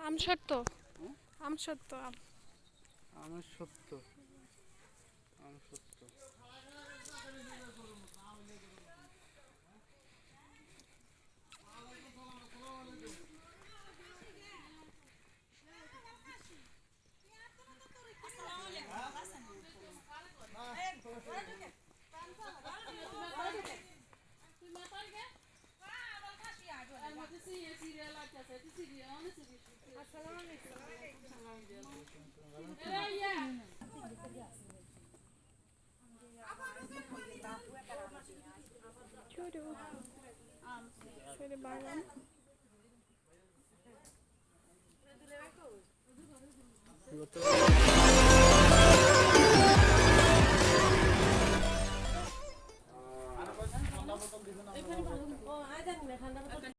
আম সত্য। আম সত্য আম। আম সত্য। আম সত্য। Şöyle bu. Şöyle bayram. Yok.